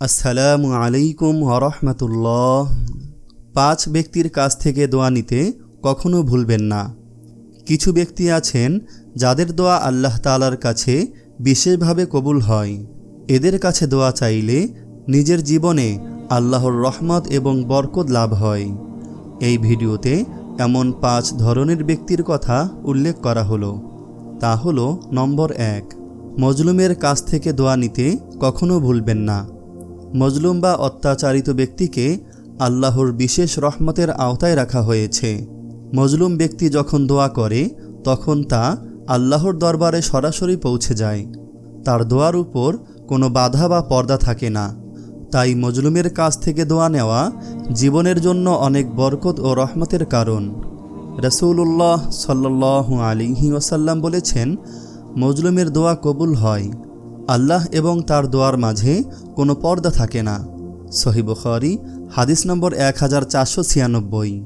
আসসালামু আলাইকুম ওরহমতুল্লাহ। পাঁচ ব্যক্তির কাছ থেকে দোয়া নিতে কখনো ভুলবেন না। কিছু ব্যক্তি আছেন যাদের দোয়া আল্লাহ তালার কাছে বিশেষভাবে কবুল হয়। এদের কাছে দোয়া চাইলে নিজের জীবনে আল্লাহর রহমত এবং বরকত লাভ হয়। এই ভিডিওতে এমন পাঁচ ধরনের ব্যক্তির কথা উল্লেখ করা হলো। তা হলো নম্বর এক, মজলুমের কাছ থেকে দোয়া নিতে কখনো ভুলবেন না। মজলুম বা অত্যাচারিত ব্যক্তিকে আল্লাহর বিশেষ রহমতের আওতায় রাখা হয়েছে। মজলুম ব্যক্তি যখন দোয়া করে, তখন তা আল্লাহর দরবারে সরাসরি পৌঁছে যায়। তার দোয়ার উপর কোনো বাধা বা পর্দা থাকে না। তাই মজলুমের কাছ থেকে দোয়া নেওয়া জীবনের জন্য অনেক বরকত ও রহমতের কারণ। রসুল্লাহ সাল্লু আলিহি ওসাল্লাম বলেছেন, মজলুমের দোয়া কবুল হয়। আল্লাহ এবং তার দোয়ার মাঝে কোনো পর্দা থাকে না। সহিবুখারি হাদিস নম্বর এক হাজার চারশো ছিয়ানব্বই।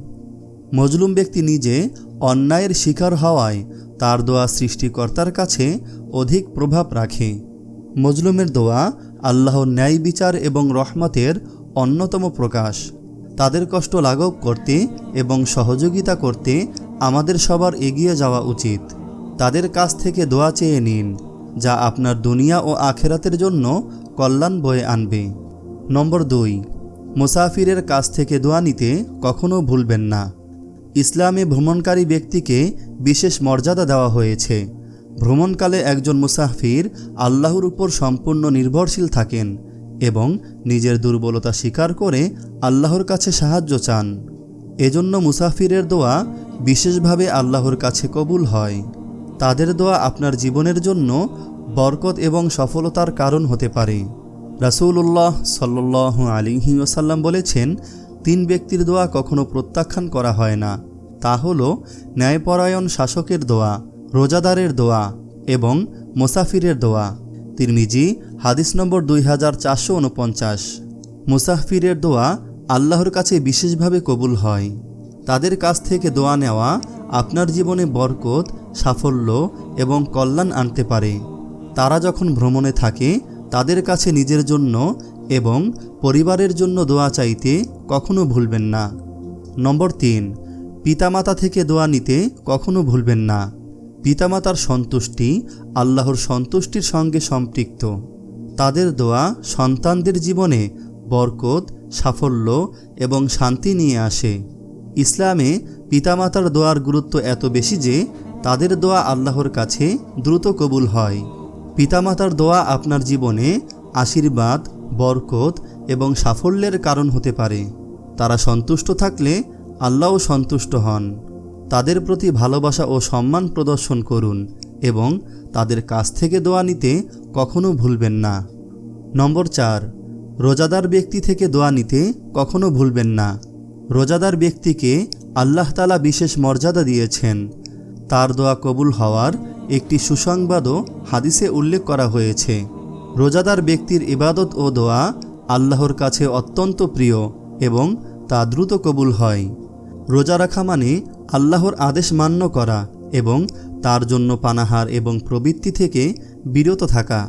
মজলুম ব্যক্তি নিজে অন্যায়ের শিকার হওয়ায় তার দোয়া সৃষ্টিকর্তার কাছে অধিক প্রভাব রাখে। মজলুমের দোয়া আল্লাহর ন্যায় বিচার এবং রহমতের অন্যতম প্রকাশ। তাদের কষ্ট লাঘব করতে এবং সহযোগিতা করতে আমাদের সবার এগিয়ে যাওয়া উচিত। তাদের কাছ থেকে দোয়া চেয়ে নিন। যা আপনার দুনিয়া ও আখেরাতের জন্য কল্যাণ বয়ে আনবে। নম্বর দুই, মুসাফিরের কাছ থেকে দোয়া নিতে কখনও ভুলবেন না। ইসলামে ভ্রমণকারী ব্যক্তিকে বিশেষ মর্যাদা দেওয়া হয়েছে। ভ্রমণকালে একজন মুসাফির আল্লাহর উপর সম্পূর্ণ নির্ভরশীল থাকেন এবং নিজের দুর্বলতা স্বীকার করে আল্লাহর কাছে সাহায্য চান। এজন্য মুসাফিরের দোয়া বিশেষভাবে আল্লাহর কাছে কবুল হয়। তাদের দোয়া আপনার জীবনের জন্য বরকত এবং সফলতার কারণ হতে পারে। রাসুল্লাহ সাল্লু আলিহি ওসাল্লাম বলেছেন, তিন ব্যক্তির দোয়া কখনো প্রত্যাখ্যান করা হয় না। তা হল ন্যায়পরায়ণ শাসকের দোয়া, রোজাদারের দোয়া এবং মোসাফিরের দোয়া। তিরমিজি, হাদিস নম্বর দুই হাজার চারশো উনপঞ্চাশ। মুসাফিরের দোয়া আল্লাহর কাছে বিশেষভাবে কবুল হয়। তাদের কাছ থেকে দোয়া নেওয়া আপনার জীবনে বরকত, সাফল্য এবং কল্যাণ আনতে পারে। তারা যখন ভ্রমণে থাকে, তাদের কাছে নিজের জন্য এবং পরিবারের জন্য দোয়া চাইতে কখনো ভুলবেন না। নম্বর তিন, পিতামাতা থেকে দোয়া নিতে কখনো ভুলবেন না। পিতামাতার সন্তুষ্টি আল্লাহর সন্তুষ্টির সঙ্গে সম্পৃক্ত। তাদের দোয়া সন্তানদের জীবনে বরকত, সাফল্য এবং শান্তি নিয়ে আসে। ইসলামে পিতামাতার দোয়ার গুরুত্ব এত বেশি যে তাদের দোয়া আল্লাহর কাছে দ্রুত কবুল হয়। পিতামাতার দোয়া আপনার জীবনে আশীর্বাদ, বরকত এবং সাফল্যের কারণ হতে পারে। তারা সন্তুষ্ট থাকলে আল্লাহও সন্তুষ্ট হন। তাদের প্রতি ভালোবাসা ও সম্মান প্রদর্শন করুন এবং তাদের কাছ থেকে দোয়া নিতে কখনো ভুলবেন না। নম্বর চার, রোজাদার ব্যক্তি থেকে দোয়া নিতে কখনো ভুলবেন না। রোজাদার ব্যক্তিকে আল্লাহ তালা বিশেষ মর্যাদা দিয়েছেন। তার দোয়া কবুল হওয়ার একটি সুসংবাদও হাদিসে উল্লেখ করা হয়েছে। রোজাদার ব্যক্তির ইবাদত ও দোয়া আল্লাহর কাছে অত্যন্ত প্রিয় এবং তা দ্রুত কবুল হয়। রোজা রাখা মানে আল্লাহর আদেশ মান্য করা এবং তার জন্য পানাহার এবং প্রবৃত্তি থেকে বিরত থাকা।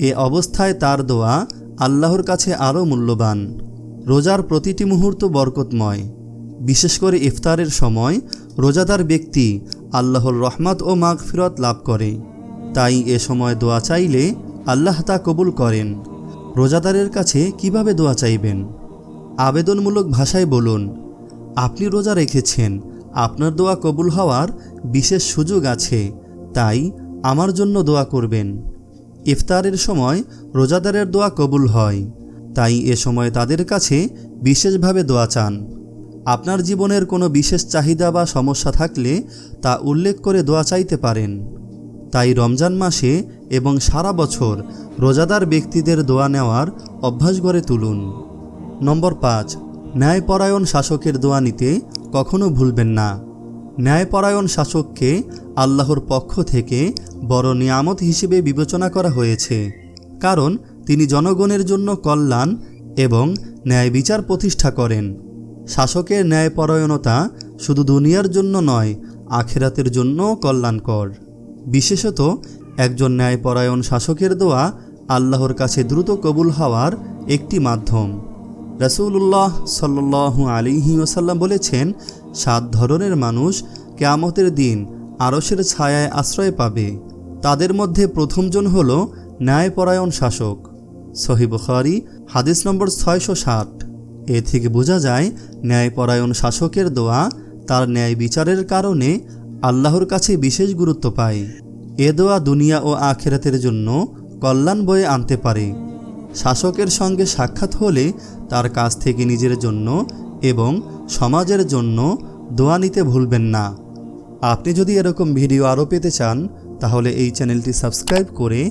এ অবস্থায় তার দোয়া আল্লাহর কাছে আরও মূল্যবান। রোজার প্রতিটি মুহূর্ত বরকতময়। বিশেষ করে ইফতারের সময় রোজাদার ব্যক্তি আল্লাহর রহমত ও মাগফিরত লাভ করে। তাই এ সময় দোয়া চাইলে আল্লাহ তা কবুল করেন। রোজাদারের কাছে কীভাবে দোয়া চাইবেন? আবেদনমূলক ভাষায় বলুন, আপনি রোজা রেখেছেন, আপনার দোয়া কবুল হওয়ার বিশেষ সুযোগ আছে, তাই আমার জন্য দোয়া করবেন। ইফতারের সময় রোজাদারের দোয়া কবুল হয়। তাই এ সময় তাদের কাছে বিশেষভাবে দোয়া চান। আপনার জীবনের কোনো বিশেষ চাহিদা বা সমস্যা থাকলে তা উল্লেখ করে দোয়া চাইতে পারেন। তাই রমজান মাসে এবং সারা বছর রোজাদার ব্যক্তিদের দোয়া নেওয়ার অভ্যাস গড়ে তুলুন। নম্বর পাঁচ, ন্যায়পরায়ণ শাসকের দোয়া নিতে কখনো ভুলবেন না। ন্যায়পরায়ণ শাসককে আল্লাহর পক্ষ থেকে বড় নিয়ামত হিসেবে বিবেচনা করা হয়েছে। কারণ তিনি জনগণের জন্য কল্যাণ এবং ন্যায় বিচার প্রতিষ্ঠা করেন। শাসকের ন্যায়পরায়ণতা শুধু দুনিয়ার জন্য নয়, আখেরাতের জন্যও কল্যাণকর। বিশেষত একজন ন্যায়পরায়ণ শাসকের দোয়া আল্লাহর কাছে দ্রুত কবুল হওয়ার একটি মাধ্যম। রসুল্লাহ সাল্লু আলিহি ওসাল্লাম বলেছেন, সাত ধরনের মানুষ কেয়ামতের দিন আরসের ছায়ায় আশ্রয় পাবে। তাদের মধ্যে প্রথমজন হল ন্যায়পরায়ণ শাসক। সহি বুখারি, হাদিস নম্বর ছয়শো ষাট। এ থেকে বোঝা যায়, ন্যায়পরায়ণ শাসকের দোয়া তার ন্যায় বিচারের কারণে আল্লাহর কাছে বিশেষ গুরুত্ব পায়। এ দোয়া দুনিয়া ও আখেরাতের জন্য কল্যাণ বয়ে আনতে পারে। শাসকের সঙ্গে সাক্ষাৎ হলে তার কাছ থেকে নিজের জন্য এবং সমাজের জন্য দোয়া নিতে ভুলবেন না। আপনি যদি এরকম ভিডিও আরও পেতে চান, তাহলে এই চ্যানেলটি সাবস্ক্রাইব করে